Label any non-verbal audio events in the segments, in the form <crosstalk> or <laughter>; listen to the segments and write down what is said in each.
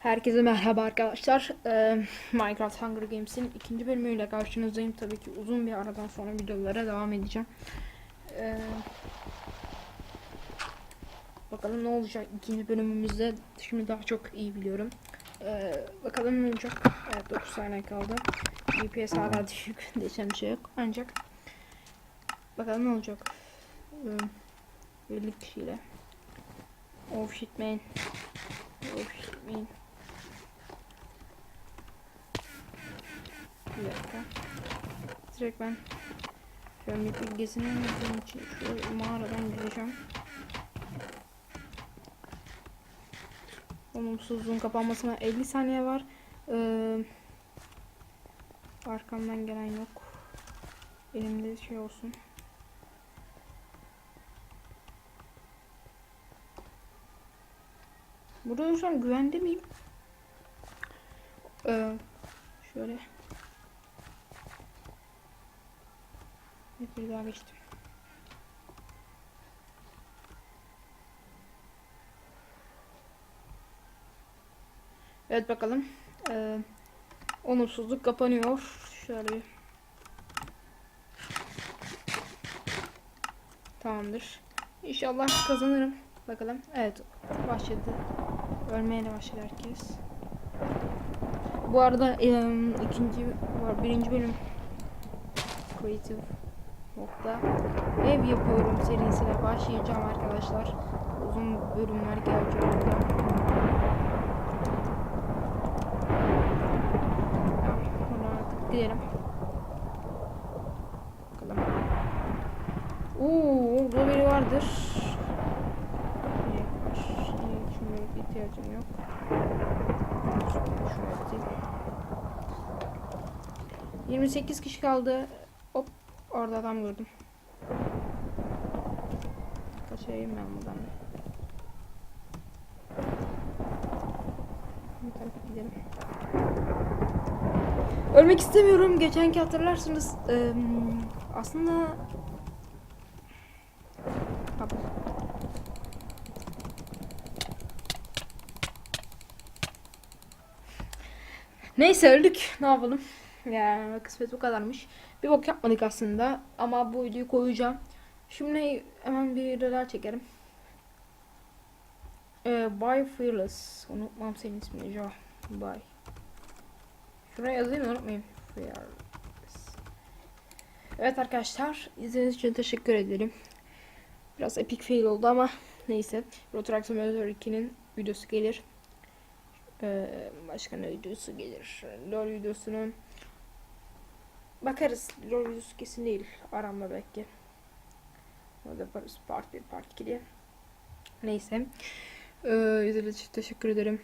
Herkese merhaba arkadaşlar. Ee, Minecraft Hunger Games'in ikinci bölümüyle karşınızdayım. Tabii ki uzun bir aradan sonra videolara devam edeceğim. Ee, bakalım ne olacak ikinci bölümümüzde. Şimdi daha çok iyi biliyorum. Ee, bakalım ne olacak. Evet 9 saniye kaldı. GPS hala düşük. <laughs> Değişen bir şey yok. Ancak bakalım ne olacak. Ee, 50 kişiyle. Oh shit man. Oh shit man. Bir dakika. Direkt ben bir gezinemediğim için şu mağaradan gireceğim. Olumsuzluğun kapanmasına 50 saniye var. Ee, arkamdan gelen yok. Elimde şey olsun. Burada an güvende miyim? Ee, şöyle. Bir geçtim. Evet bakalım. Ee, onursuzluk kapanıyor. Şöyle. Tamamdır. İnşallah kazanırım. Bakalım. Evet başladı. Ölmeye de başladı herkes. Bu arada em, ikinci var birinci bölüm Creative nokta ev yapıyorum serisine başlayacağım arkadaşlar. Uzun bölümler gelecek orada. Artık gidelim. Bakalım. Oo, orada biri vardır. Şimdilik ihtiyacım yok. Şöyle atayım. 28 kişi kaldı. Orada adam gördüm. Kaçayım ben buradan. Bu tarafa gidelim. Ölmek istemiyorum. Geçenki hatırlarsınız. eee, aslında Pardon. Neyse öldük. Ne yapalım? Yani kısmet bu kadarmış. Bir bok yapmadık aslında. Ama bu videoyu koyacağım. Şimdi hemen bir videolar çekerim. Ee, Bye Fearless. Unutmam senin ismini. Jo. Bye. Şuraya yazayım unutmayayım. Fearless. Evet arkadaşlar. izlediğiniz için teşekkür ederim. Biraz epic fail oldu ama neyse. Rotrax Simulator 2'nin videosu gelir. Ee, başka ne videosu gelir? LoL videosunun bakarız. Videosu kesin değil. Aramda belki. O da yaparız. Part 1, part 2 diye. Neyse. Ee, için teşekkür ederim.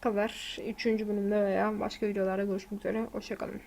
Kadar. Üçüncü bölümde veya başka videolarda görüşmek üzere. Hoşçakalın.